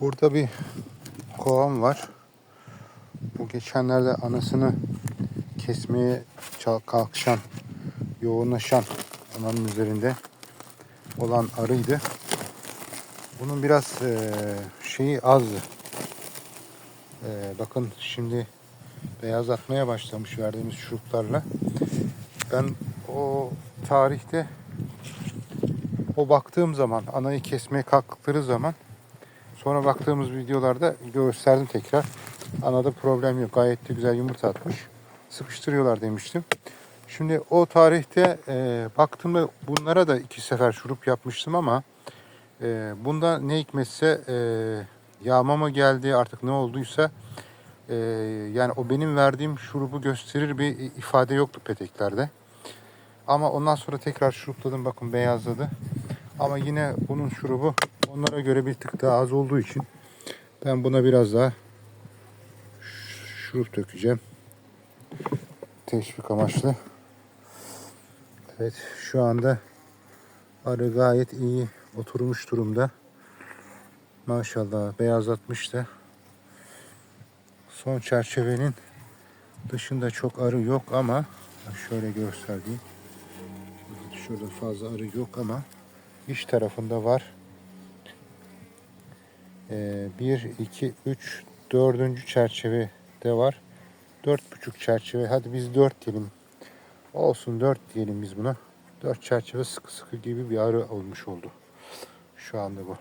Burada bir kovan var. Bu geçenlerde anasını kesmeye kalkışan, yoğunlaşan ananın üzerinde olan arıydı. Bunun biraz eee, şeyi azdı. Eee, bakın şimdi beyazlatmaya başlamış verdiğimiz şuruplarla. Ben o tarihte o baktığım zaman anayı kesmeye kalktıkları zaman sonra baktığımız videolarda gösterdim tekrar. Anada problem yok. Gayet de güzel yumurta atmış. Sıkıştırıyorlar demiştim. Şimdi o tarihte e, baktığımda bunlara da iki sefer şurup yapmıştım ama e, bunda ne hikmetse e, yağma mı geldi artık ne olduysa e, yani o benim verdiğim şurubu gösterir bir ifade yoktu peteklerde. Ama ondan sonra tekrar şurupladım bakın beyazladı. Ama yine bunun şurubu onlara göre bir tık daha az olduğu için ben buna biraz daha şurup dökeceğim. Teşvik amaçlı. Evet şu anda arı gayet iyi oturmuş durumda. Maşallah beyazlatmış da. Son çerçevenin dışında çok arı yok ama şöyle göstereyim. Şurada fazla arı yok ama iç tarafında var. Ee, 1, 2, 3, 4. çerçevede var. 4,5 çerçeve. Hadi biz 4 diyelim. Olsun 4 diyelim biz buna. 4 çerçeve sıkı sıkı gibi bir arı olmuş oldu. Şu anda bu.